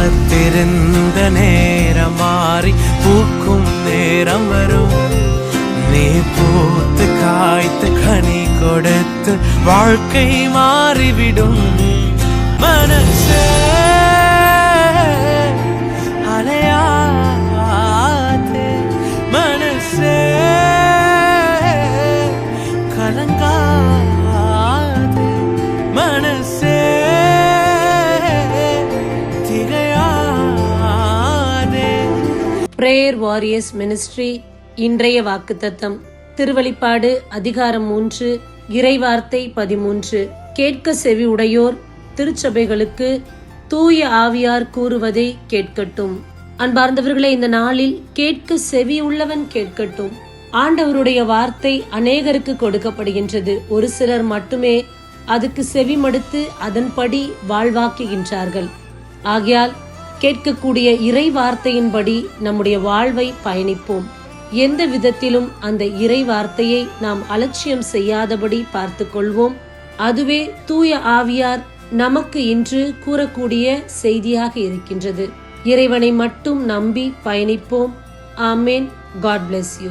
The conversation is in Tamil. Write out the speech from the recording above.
காத்திருந்த நேரம் மாறி பூக்கும் நேரம் வரும். நீ பூத்து காய்த்து கனி கொடுத்து வாழ்க்கை மாறிவிடும். மனசே பிரேயர் வாரியர்ஸ் மினிஸ்ட்ரி இன்றைய வாக்குத்தத்தம். திருவழிப்பாடு அதிகாரம் மூன்று இறைவார்த்தை பதிமூன்று. கேட்க செவி உடையோர் திருச்சபைகளுக்கு தூய ஆவியார் கூறுவதை கேட்கட்டும். அன்பார்ந்தவர்களே இந்த நாளில் கேட்க செவி உள்ளவன் கேட்கட்டும். ஆண்டவருடைய வார்த்தை அநேகருக்கு கொடுக்கப்படுகின்றது. ஒரு சிலர் மட்டுமே அதுக்கு செவி மடுத்து அதன்படி வாழ்வாக்குகின்றார்கள். ஆகையால் கேட்கக்கூடிய இறை வார்த்தையின்படி நம்முடைய வாழ்வை பயணிப்போம். எந்த விதத்திலும் அந்த இறை வார்த்தையை நாம் அலட்சியம் செய்யாதபடி பார்த்து கொள்வோம். அதுவே தூய ஆவியார் நமக்கு இன்று கூறக்கூடிய செய்தியாக இருக்கின்றது. இறைவனை மட்டும் நம்பி பயணிப்போம். ஆமேன். God bless you.